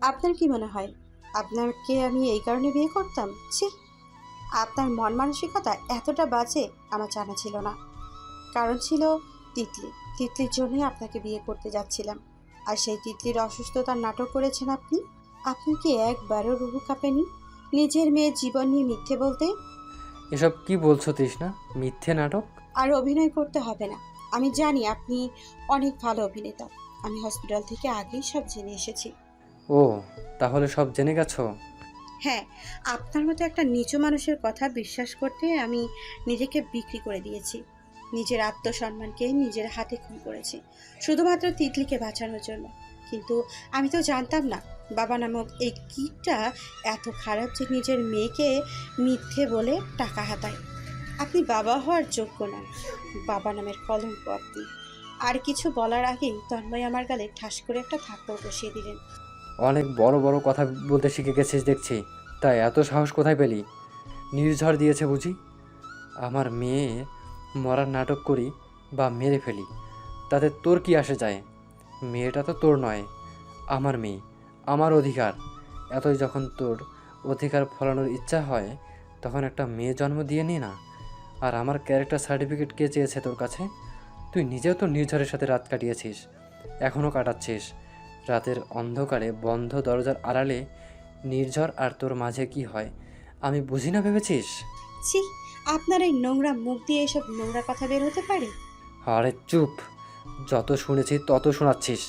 আপনার কি মনে হয়? আপনাকে আমি এই কারণে বিয়ে করতাম? ছি! আপনার মন মানসিকতা এতটা বাজে আমার জানা ছিল না। কারণ ছিল তিতলি। তিতলির জন্যই আপনাকে বিয়ে করতে যাচ্ছিলাম। আর সেই তিতলির অসুস্থতার নাটক করেছেন আপনি? আপনি কি একবারও রুহু কাঁপেনি নিজের মেয়ের জীবন নিয়ে মিথ্যে বলতে? এসব কি বলছো তৃষ্ণা? মিথ্যে নাটক? আর অভিনয় করতে হবে না। আমি জানি আপনি অনেক ভালো অভিনেতা। আমি হসপিটাল থেকে আগেই সব জেনে এসেছি। ও, তাহলে সব জেনে গেছো? হ্যাঁ আপনার মতো একটা নিচু মানুষের কথা বিশ্বাস করতে আমি নিজেকে বিক্রি করে দিয়েছি। নিজের আত্মসম্মানকে নিজের হাতে খুন করেছি। শুধুমাত্র তিতলিকে বাঁচানোর জন্য। কিন্তু আমি তো জানতাম না, বাবা নামক এই কীটটা এত খারাপ যে নিজের মেয়েকে মিথ্যে বলে টাকা হাতায়। আপনি বাবা হওয়ার যোগ্য নন, বাবা নামের কলঙ্ক আপনি। আর কিছু বলার আগেই তন্ময় আমার গালে ঠাস করে একটা থাপ্পড় বসিয়ে দিলেন। অনেক বড় বড় কথা বলতে শিখে গেছিস দেখছি। তাই এত সাহস কোথায় পেলি? নির্ঝর দিয়েছে বুঝি? আমার মেয়ে মরার নাটক করি বা মেরে ফেলি, তাতে তোর কি আসে যায়? মেয়েটা তো তোর নয়, আমার মেয়ে, আমার অধিকার। এতই যখন তোর অধিকার ফলানোর ইচ্ছা হয়, তখন একটা মেয়ে জন্ম দিয়ে নি না। আর আমার ক্যারেক্টার সার্টিফিকেট কে চেয়েছে তোর কাছে? তুই নিজেও তো নির্ঝরের সাথে রাত কাটিয়েছিস এখনও কাটাচ্ছিস। রাতের অন্ধকারে বন্ধ দরজার আড়ালে নির্ঝর আর তোর মাঝে কি হয়? আমি বুঝি না ভেবেছিস? ছি আপনার এই নোংরা মুখ দিয়ে এসব নোংরা কথা বের হতে পারে? আরে চুপ। যত শুনেছি তত শোনাচ্ছিস।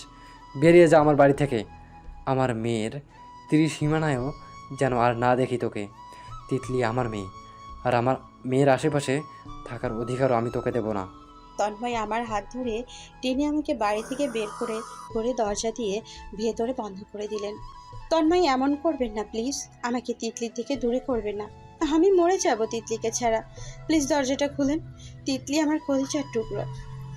বেরিয়ে যা আমার বাড়ি থেকে। আমার মেয়ের ত্রিসীমানায়ও যেন আর না দেখি তোকে। তিতলি আমার মেয়ে। আর আমার মেয়ের আশেপাশে থাকার অধিকারও আমি তোকে দেবো না। তন্ময় আমার হাত ধরে টেনে আমাকে বাড়ি থেকে বের করে করে দরজা দিয়ে ভেতরে বন্ধ করে দিলেন। তন্ময়, এমন করবেন না প্লিজ আমাকে তিতলির থেকে দূরে করবেন না। আমি মরে যাব তিতলিকে ছাড়া। প্লিজ দরজাটা খুলেন। তিতলি আমার কলিচার টুকরো।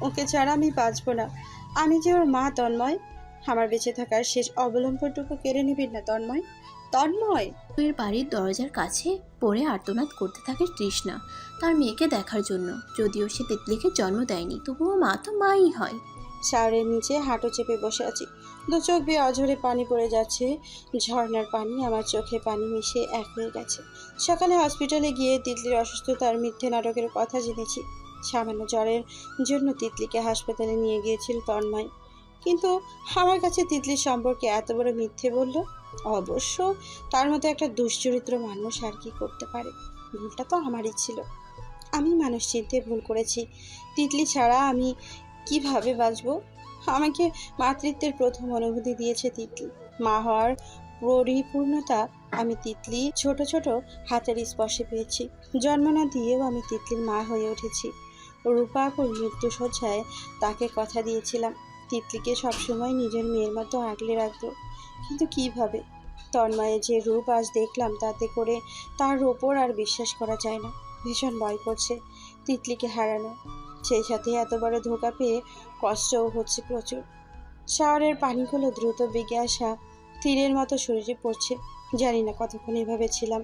ওকে ছাড়া আমি বাঁচবো না। আমি যে ওর মা তন্ময়, আমার বেঁচে থাকার শেষ অবলম্বনটুকু কেড়ে নেবেন না, তন্ময়। তন্ময়! বাড়ির দরজার কাছে পড়ে আর্তনাদ করতে থাকে তৃষ্ণা। তার মেয়েকে দেখার জন্য। যদিও সে তিতলিকে জন্ম দেয়নি, তবুও মা তো মাই হয়। শাওরের নিচে হাঁটু চেপে বসে আছি। দু চোখ বেয়ে অঝরে পানি পড়ে যাচ্ছে। ঝর্নার পানি আমার চোখে পানি মিশে এক হয়ে গেছে। সকালে হসপিটালে গিয়ে তিতলির অসুস্থতার মিথ্যে নাটকের কথা জেনেছি। সামান্য জ্বরের জন্য তিতলিকে হাসপাতালে নিয়ে গিয়েছিল তন্ময়। কিন্তু আমার কাছে তিতলির সম্পর্কে এত বড় মিথ্যে বলল? অবশ্য তার মতো একটা দুশ্চরিত্র মানুষ আর কি করতে পারে? ভুলটা তো আমারই ছিল। আমি মানুষ চিনতে ভুল করেছি। তিতলি ছাড়া আমি কীভাবে বাঁচবো? আমাকে মাতৃত্বের প্রথম অনুভূতি দিয়েছে তিতলি। মা হওয়ার পরিপূর্ণতা আমি তিতলি ছোট ছোট হাতের স্পর্শে পেয়েছি। জন্ম না দিয়েও আমি তিতলির মা হয়ে উঠেছি। রূপা রূপাকুর মৃত্যু সজ্জায় তাকে কথা দিয়েছিলাম। তিতলিকে সবসময় নিজের মেয়ের মতো আগলে রাখব কিন্তু কীভাবে? তন্ময়ে যে রূপ আজ দেখলাম তাতে করে তার ওপর আর বিশ্বাস করা যায় না। ভীষণ ভয় করছে তিতলিকে হারানো। সেই সাথে এত বড় ধোকা পেয়ে কষ্টও হচ্ছে প্রচুর। শাওয়ারের পানিগুলো দ্রুত বেগে আসা তীরের মতো শরীরে পড়ছে। জানি না কতক্ষণ এভাবে ছিলাম।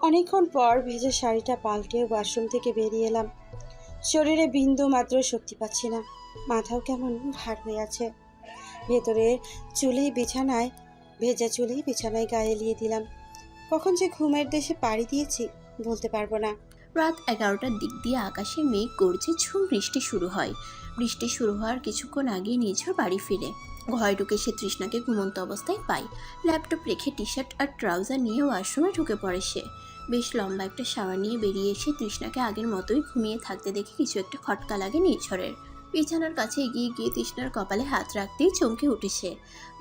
অনেকক্ষণ পর ভেজে শাড়িটা পাল্টে ওয়াশরুম থেকে বেরিয়ে এলাম। শরীরে বিন্দু মাত্র শক্তি পাচ্ছি না। মাথাও কেমন ভার হয়ে আছে। ভেতরে চুলেই বিছানায়, ভেজা চুলেই বিছানায় গায়ে এলিয়ে দিলাম। কখন যে ঘুমের দেশে পাড়ি দিয়েছি, বলতে পারব না। রাত এগারোটার দিক দিয়ে আকাশে মেঘ গড়ছে, ঝুম বৃষ্টি শুরু হয়। বৃষ্টি শুরু হওয়ার কিছুক্ষণ আগে নিজের বাড়ি ফিরে। ঘরে ঢুকে সে তৃষ্ণাকে ঘুমন্ত অবস্থায় পায়। ল্যাপটপ রেখে টি শার্ট আর ট্রাউজার নিয়ে ওয়াশরুমে ঢুকে পড়ে সে। বেশ লম্বা একটা শাওয়ার নিয়ে বেরিয়ে এসে তৃষ্ণাকে আগের মতোই ঘুমিয়ে থাকতে দেখে কিছু একটা খটকা লাগে নির্ঝরের বিছানার কাছে এগিয়ে গিয়ে তৃষ্ণার কপালে হাত রাখতেই চমকে উঠেছে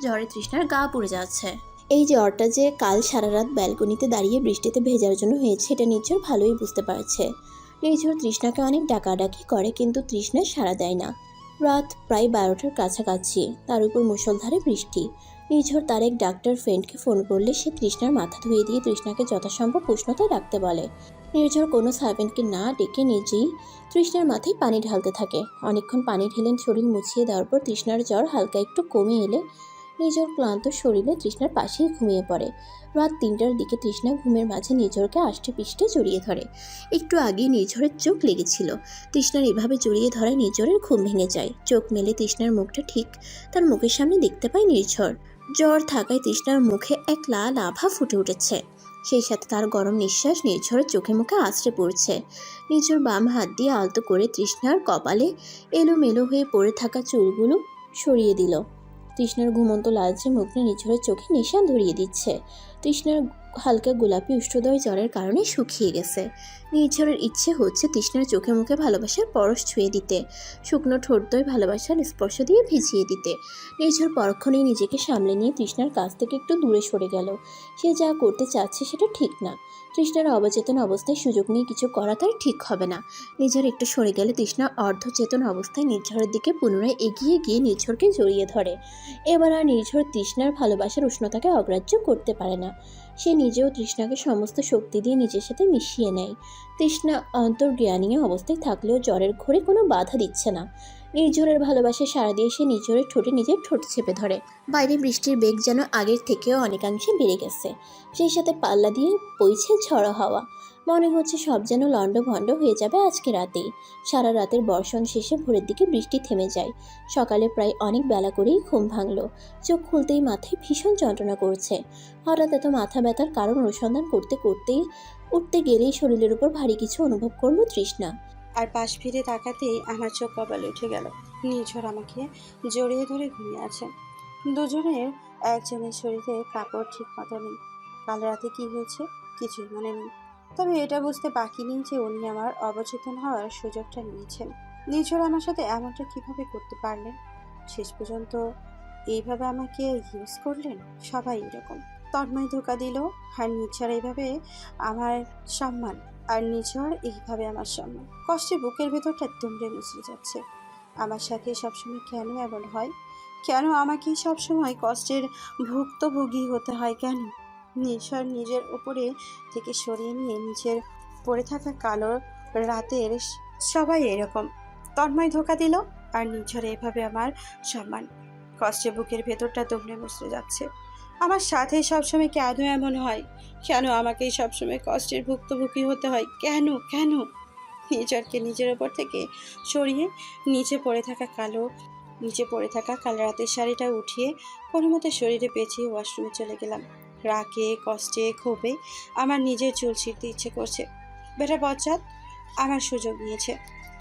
জ্বরে তৃষ্ণার গা পড়ে যাচ্ছে। এই জ্বরটা যে কাল সারা রাত ব্যালকনিতে দাঁড়িয়ে বৃষ্টিতে ভেজার জন্য হয়েছে, এটা নির্ঝর ভালোই বুঝতে পারছে। নির্ঝর তৃষ্ণাকে অনেক ডাকাডাকি করে, কিন্তু তৃষ্ণা সাড়া দেয় না। রাত প্রায় বারোটার কাছাকাছি, তার উপর মুষলধারে বৃষ্টি। নির্ঝর তার এক ডাক্তার ফ্রেন্ডকে ফোন করলে সে তৃষ্ণার মাথা ধুয়ে দিয়ে তৃষ্ণাকে যথাসম্ভব উষ্ণতায় রাখতে বলে। নির্ঝর কোনো সার্ভেন্টকে না ডেকে নিজেই তৃষ্ণার মাথায় পানি ঢালতে থাকে। অনেকক্ষণ পানি ঢেলেন শরীর মুছিয়ে দেওয়ার পর তৃষ্ণার জ্বর হালকা একটু কমে এলে নিজের ক্লান্ত শরীরে তৃষ্ণার পাশেই ঘুমিয়ে পড়ে। রাত তিনটার দিকে তৃষ্ণা ঘুমের মাঝে নিজরকে আষ্টে পিষ্টে জড়িয়ে ধরে। একটু আগেই নিঝরের চোখ লেগেছিল। তৃষ্ণার এভাবে জড়িয়ে ধরায় নিজরের ঘুম ভেঙে যায়। চোখ মেলে তৃষ্ণার মুখটা ঠিক তার মুখের সামনে দেখতে পায় নির্ঝর জ্বর থাকায় তৃষ্ণার মুখে এক লাল আভা ফুটে উঠেছে। সেই সাথে তার গরম নিঃশ্বাস নির্ঝরের চোখে মুখে আশ্রে পড়ছে। নিজর বাম হাত দিয়ে আলতো করে তৃষ্ণার কপালে এলোমেলো হয়ে পড়ে থাকা চুলগুলো সরিয়ে দিল। তৃষ্ণার ঘুমন্ত লালচে মুগ্নে নিঝরের চোখে নিশান ধরিয়ে দিচ্ছে। তৃষ্ণার হালকা গোলাপি উষ্ঠদয় জ্বরের কারণে শুকিয়ে গেছে। নির্ঝরের ইচ্ছে হচ্ছে তৃষ্ণার চোখে মুখে ভালোবাসার পরশ ছুঁয়ে দিতে, শুকনো ঠোঁটদয় ভালোবাসার স্পর্শ দিয়ে ভিজিয়ে দিতে। নির্ঝর পরক্ষণেই নিজেকে সামলে নিয়ে তৃষ্ণার কাছ থেকে একটু দূরে সরে গেল। সে যা করতে চাচ্ছে সেটা ঠিক না। তৃষ্ণার অবচেতন অবস্থায় সুযোগ নিয়ে কিছু করা তার ঠিক হবে না। নির্ঝর একটু সরে গেলে তৃষ্ণা অর্ধচেতন অবস্থায় নির্ঝরের দিকে পুনরায় এগিয়ে গিয়ে নির্ঝরকে জড়িয়ে ধরে। এবার আর নির্ঝর তৃষ্ণার ভালোবাসার উষ্ণতাকে অগ্রাহ্য করতে পারে না। সে নিজেও তৃষ্ণাকে সমস্ত শক্তি দিয়ে নিজের সাথে মিশিয়ে নেয়। তৃষ্ণা অন্তর্জ্ঞানীয় অবস্থায় থাকলেও জ্বরের ঘোরে কোনো বাধা দিচ্ছে না। নির্ঝরের ভালোবাসে সারা দিয়ে সে নির্ঝরের ঠোঁটে নিজের ঠোঁট চেপে ধরে। বাইরে বৃষ্টির বেগ যেন আগের থেকেও অনেকাংশে বেড়ে গেছে। সেই সাথে পাল্লা দিয়ে বইছে ঝড়ো হাওয়া। মনে হচ্ছে সব যেন লণ্ডভণ্ড হয়ে যাবে আজকে রাতেই। সারা রাতের বর্ষণ শেষে ভোরের দিকে বৃষ্টি থেমে যায়। সকালে প্রায় অনেক বেলা করেই ঘুম ভাঙলো। চোখ খুলতেই মাথায় ভীষণ যন্ত্রণা করছে। হঠাৎ এত মাথা ব্যথার কারণ অনুসন্ধান করতে করতেই, উঠতে গেলেই শরীরের উপর ভারী কিছু অনুভব করল তৃষ্ণা। আর পাশ ফিরে তাকাতেই আমার চোখ কপালে উঠে গেল। নিঝর আমাকে জড়িয়ে ধরে ঘুমিয়ে আছে। দুজনের একজনের শরীরে কাপড় ঠিক মতো নেই। কাল রাতে কি হয়েছে কিছুই মনে নেই। তবে এটা বুঝতে বাকি নেই যে উনি আমার অবচেতন হওয়ার সুযোগটা নিয়েছেন। নিঝর আমার সাথে এমনটা কীভাবে করতে পারলেন? শেষ পর্যন্ত এইভাবে আমাকে ইউজ করলেন? সবাই এরকম। তন্ময় ধোকা দিল, আর নিঝর এইভাবে আমার সম্মান, আর নিঝড় এইভাবে আমার সম্মান। কষ্টে বুকের ভেতরটা দুমড়ে মুচড়ে যাচ্ছে। আমার সাথে সবসময় কেন এমন হয়? কেন আমাকে সবসময় কষ্টের ভুক্তভোগী হতে হয় কেন? নিঝড় নিজের উপরে থেকে সরিয়ে নিয়ে নিজের পড়ে থাকা কালো রাতের সবাই এরকম। তন্ময় ধোকা দিল আর নিঝড় এভাবে আমার সম্মান। কষ্টে বুকের ভেতরটা দুমড়ে মুচড়ে যাচ্ছে। আমার সাথে সবসময় কেন এমন হয়? কেন আমাকেই সবসময় কষ্টের ভুক্তভোগী হতে হয়? কেন? কেন? নিজরকে নিজের ওপর থেকে সরিয়ে নিচে পড়ে থাকা কালো, নিচে পড়ে থাকা কালো রাতের শাড়িটা উঠিয়ে কোনো মতে শরীরে পেঁচিয়ে ওয়াশরুমে চলে গেলাম। রাগে, কষ্টে, ক্ষোভে আমার নিজের চুল ছিঁড়তে ইচ্ছে করছে। বেটা বচ্চাত আমার সুযোগ নিয়েছে।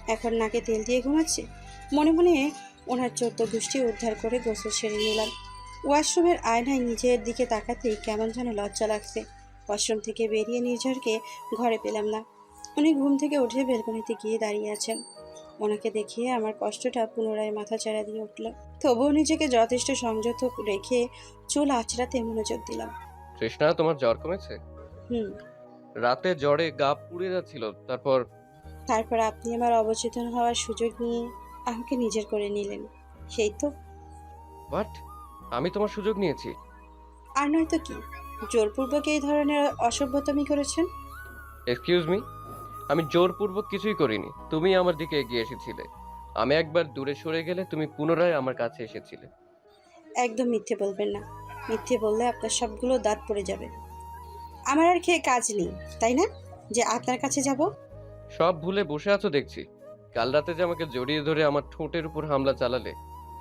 এখন নাকে তেল দিয়ে ঘুমাচ্ছে। মনে মনে ওনার চোদ্দ গোষ্ঠী উদ্ধার করে গোসল সেরে নিলাম। ওয়াশরুমের আয়নায় নিজের দিকে তাকাতেই কেমন যেন লজ্জা লাগছে। ওয়াশরুম থেকে বেরিয়ে নির্ঝরকে ঘরে পেলাম না। উনি ঘুম থেকে উঠে বেলকনিতে গিয়ে দাঁড়িয়ে আছেন। ওনাকে দেখিয়ে আমার কষ্টটা পুনরায় মাথা চাড়া দিয়ে উঠল। তবুও নিজেকে যথেষ্ট সংযত রেখে চুল আঁচড়াতে মনোযোগ দিলাম। তৃষ্ণা তোমার জ্বর কমেছে? হুম। রাতে জ্বরে গা পুড়ে যাচ্ছিল তারপর? তারপর আপনি আমার অবচেতন হওয়ার সুযোগ নিয়ে আমাকে নিজের করে নিলেন। সেই তো। বাট আমি তোমার সুযোগ নিয়েছি। আর নয়তো কি? জোরপূর্বক এই ধরনের অসভ্যতামি করেছেন? এক্সকিউজ মি আমি জোরপূর্বক কিছুই করিনি। তুমি আমার দিকে এগিয়ে এসেছিলে। আমি একবার দূরে সরে গেলে তুমি পুনরায় আমার কাছে এসেছিলে। একদম মিথ্যে বলবেন না। মিথ্যে বললে আপনার সবগুলো দাঁত পড়ে যাবে। আমার আর খেয়ে কাজ নেই তাই না? যে আপনার কাছে যাব। সব ভুলে বসে আছো দেখছি। কাল রাতে যে আমাকে জড়িয়ে ধরে আমার ঠোঁটের উপর হামলা চালালে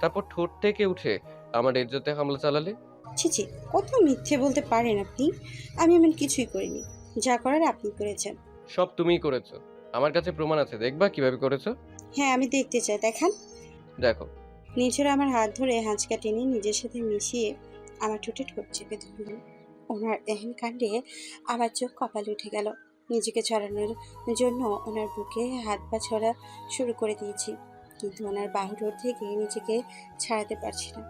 তারপর ঠোঁট থেকে উঠে আমার ইজ্জতে হামলা চালালে? ছি ছি কত মিথ্যে বলতে পারেন আপনি? আমি এমন কিছুই করিনি। যা করার আপনি করেছেন। সব তুমিই করেছ। আমার কাছে প্রমাণ আছে। দেখবা কীভাবে করেছ? হ্যাঁ আমি দেখতে চাই। দেখান। দেখো। নিজের আমার হাত ধরে হাঁচকা টেনে নিজের সাথে মিশিয়ে আমার ঠোঁটে ঠোঁট চেপে ধরলেন ওনার এহেন কাণ্ডে আমার চোখ কপালে উঠে গেল। নিজেকে ছড়ানোর জন্য ওনার বুকে হাত পা ছড়া শুরু করে দিয়েছি। কিন্তু ওনার বাহুডোর থেকে নিজেকে ছাড়াতে পারছি না।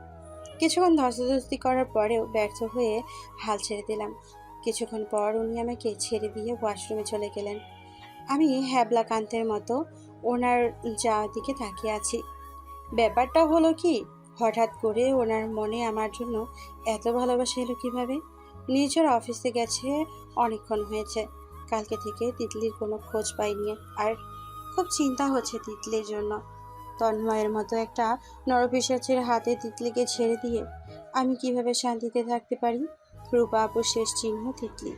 কিছুক্ষণ ধস্তাধস্তি করার পরেও ব্যর্থ হয়ে হাল ছেড়ে দিলাম। কিছুক্ষণ পর উনি আমাকে ছেড়ে দিয়ে ওয়াশরুমে চলে গেলেন। আমি হ্যাবলা কান্তের মতো ওনার যাওয়ার দিকে তাকিয়ে আছি। ব্যাপারটা হলো কি? হঠাৎ করে ওনার মনে আমার জন্য এত ভালোবাসা এলো কীভাবে? নিজের অফিসে গেছে, অনেকক্ষণ হয়েছে। কালকে থেকে তিতলির কোনো খোঁজ পাইনি আর খুব চিন্তা হচ্ছে তিতলির জন্য। তন্ময়ের মতো একটা নরপিসাচের হাতে তিতলিকে ছেড়ে দিয়ে আমি কীভাবে শান্তিতে থাকতে পারি? রূপা আপুর শেষ চিহ্ন তিতলি।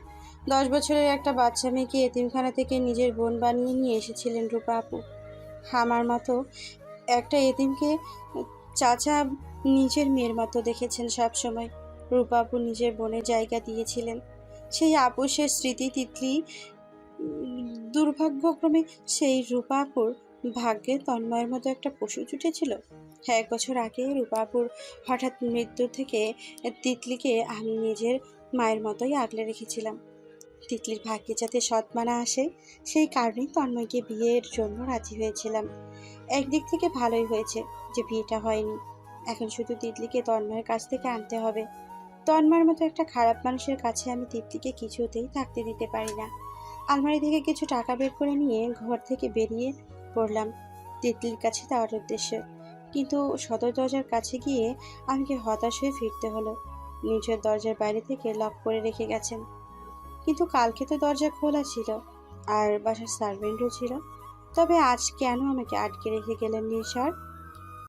দশ বছরের একটা বাচ্চা মেয়েকে এতিমখানা থেকে নিজের বোন বানিয়ে নিয়ে এসেছিলেন রূপা আপু। আমার মতো একটা এতিমকে চাচা নিজের মেয়ের মতো দেখেছেন সব সময় রূপাপু নিজের বোনের জায়গা দিয়েছিলেন। সেই আপুষের স্মৃতি তিতলি দুর্ভাগ্যক্রমে সেই রূপাপুর ভাগ্যে তন্ময়ের মতো একটা পশু জুটেছিল। এক বছর আগে রূপাপুর হঠাৎ মৃত্যু থেকে তিতলিকে আমি নিজের মায়ের মতোই আগলে রেখেছিলাম। তিতলির ভাগ্যে যাতে সৎমানা আসে, সেই কারণেই তন্ময়কে বিয়ের জন্য রাজি হয়েছিলাম। একদিক থেকে ভালোই হয়েছে যে বিয়েটা হয়নি। এখন শুধু তিতলিকে তন্ময়ের কাছ থেকে আনতে হবে। তন্ময়ের মতো একটা খারাপ মানুষের কাছে আমি তিতলিকে কিছুতেই থাকতে দিতে পারি না। আলমারি থেকে কিছু টাকা বের করে নিয়ে ঘর থেকে বেরিয়ে পড়লাম তিতলির কাছে যাওয়ার উদ্দেশ্যে। কিন্তু সদর দরজার কাছে গিয়ে আমাকে হতাশ হয়ে ফিরতে হলো। নিজের দরজার বাইরে থেকে লক করে রেখে গেছেন। কিন্তু কালকে তো দরজা খোলা ছিল আর বাসার সার্ভেন্টও ছিল। তবে আজ কেন আমাকে আটকে রেখে গেলেন নির্ঝর